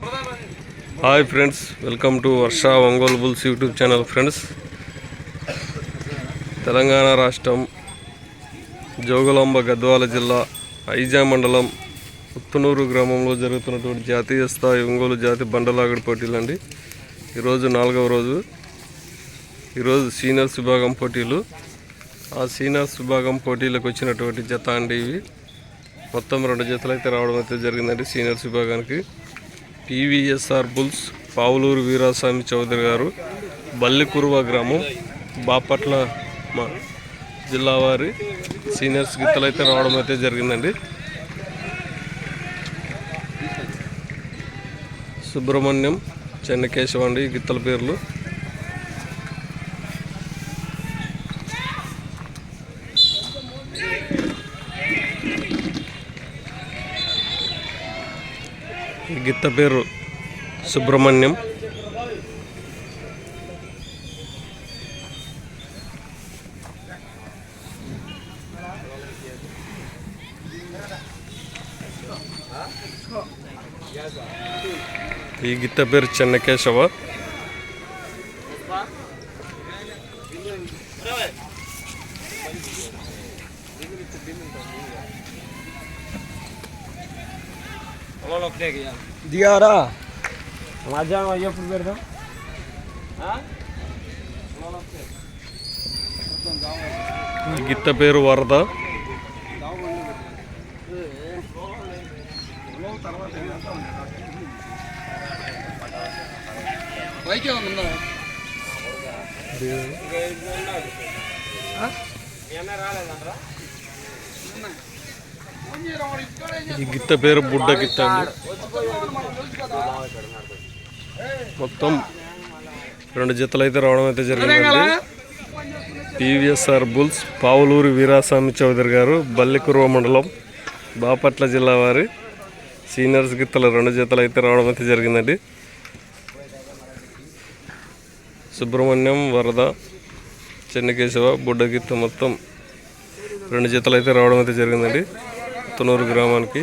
Hi friends welcome to Varsha Ongole bulls YouTube channel friends. Telangana రాష్ట్రం జోగులాంబ గద్వాల జిల్లా ఐజా మండలం ఉత్తనూరు గ్రామంలో జరుగుతున్నటువంటి జాతీయ స్థాయి ఒంగోలు జాతి బండలాగడి పోటీలు అండి. ఈరోజు నాలుగవ రోజు. ఈరోజు సీనియర్స్ విభాగం పోటీలు. ఆ సీనియర్స్ విభాగం పోటీలకు వచ్చినటువంటి జత అండి ఇవి. మొత్తం రెండు జతలు అయితే రావడం అయితే జరిగిందండి సీనియర్స్ విభాగానికి పీవీఎస్ఆర్ బుల్స్ పావులూరు వీరాస్వామి చౌదరి గారు బల్లికురువ గ్రామం బాపట్ల మా జిల్లా వారి సీనియర్స్ గిత్తలు అయితే రావడం అయితే జరిగిందండి. సుబ్రహ్మణ్యం చెన్నకేశవ అండి గిత్తల పేర్లు. ఈ గిత్త పేరు సుబ్రహ్మణ్యం ఈ గిత్త పేరు చెన్నకేశవ దిగారా మధ్యాహ్నం ఎప్పుడు పెడదాం గిత్త పేరు వరద పైకి ఉందా ఈ గిత్త పేరు బుడ్డ గిత్త అండి. మొత్తం రెండు జతలు అయితే రావడం అయితే జరిగింది టీవీఎస్ఆర్ బుల్స్ పావులూరి వీరాస్వామి చౌదరి గారు బల్లికురువ మండలం బాపట్ల జిల్లా వారి సీనియర్స్ గిత్తల రెండు జతలు అయితే రావడం అయితే జరిగిందండి. సుబ్రహ్మణ్యం వరద చెన్నకేశవ బుడ్డ గిత్త మొత్తం రెండు జతలు అయితే రావడం అయితే జరిగిందండి. కొత్తనూరు గ్రామానికి